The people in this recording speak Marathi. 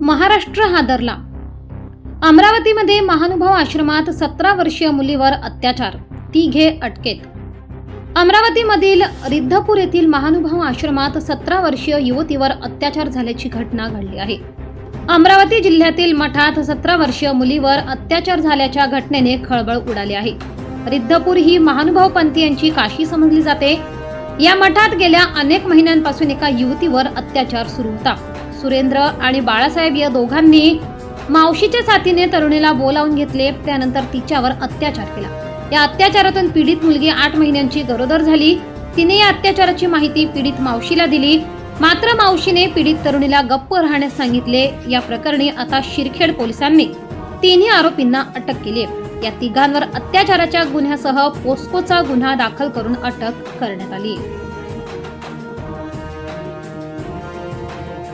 महाराष्ट्र हादरला. अमरावतीमध्ये महानुभाव आश्रमात सतरा वर्षीय मुलीवर अत्याचार तिघे अटकेत. अमरावतीमधील रिद्धपूर येथील महानुभाव आश्रमात सतरा वर्षीय युवतीवर अत्याचार झाल्याची घटना घडली आहे. अमरावती जिल्ह्यातील मठात सतरा वर्षीय मुलीवर अत्याचार झाल्याच्या घटनेने खळबळ उडाली आहे. रिद्धपूर ही महानुभाव पंथीयांची काशी समजली जाते. या मठात गेल्या अनेक महिन्यांपासून एका युवतीवर अत्याचार सुरू होता. सुरेंद्र आणि बाळासाहेब या दोघांनी मावशीच्या साथीने तरुणीला बोलावून घेतले. त्यानंतर तिच्यावर अत्याचार केला. या अत्याचारातून पीडित मुलगी आठ महिन्यांची गरोदर झाली. तिने या अत्याचाराची माहिती पीडित मावशीला दिली. मात्र मावशीने पीडित तरुणीला गप्प राहण्यास सांगितले. या प्रकरणी आता शिरखेड पोलिसांनी तिन्ही आरोपींना अटक केली या तिघांवर अत्याचाराच्या गुन्ह्यासह पोस्कोचा गुन्हा दाखल करून अटक करण्यात आली. आहे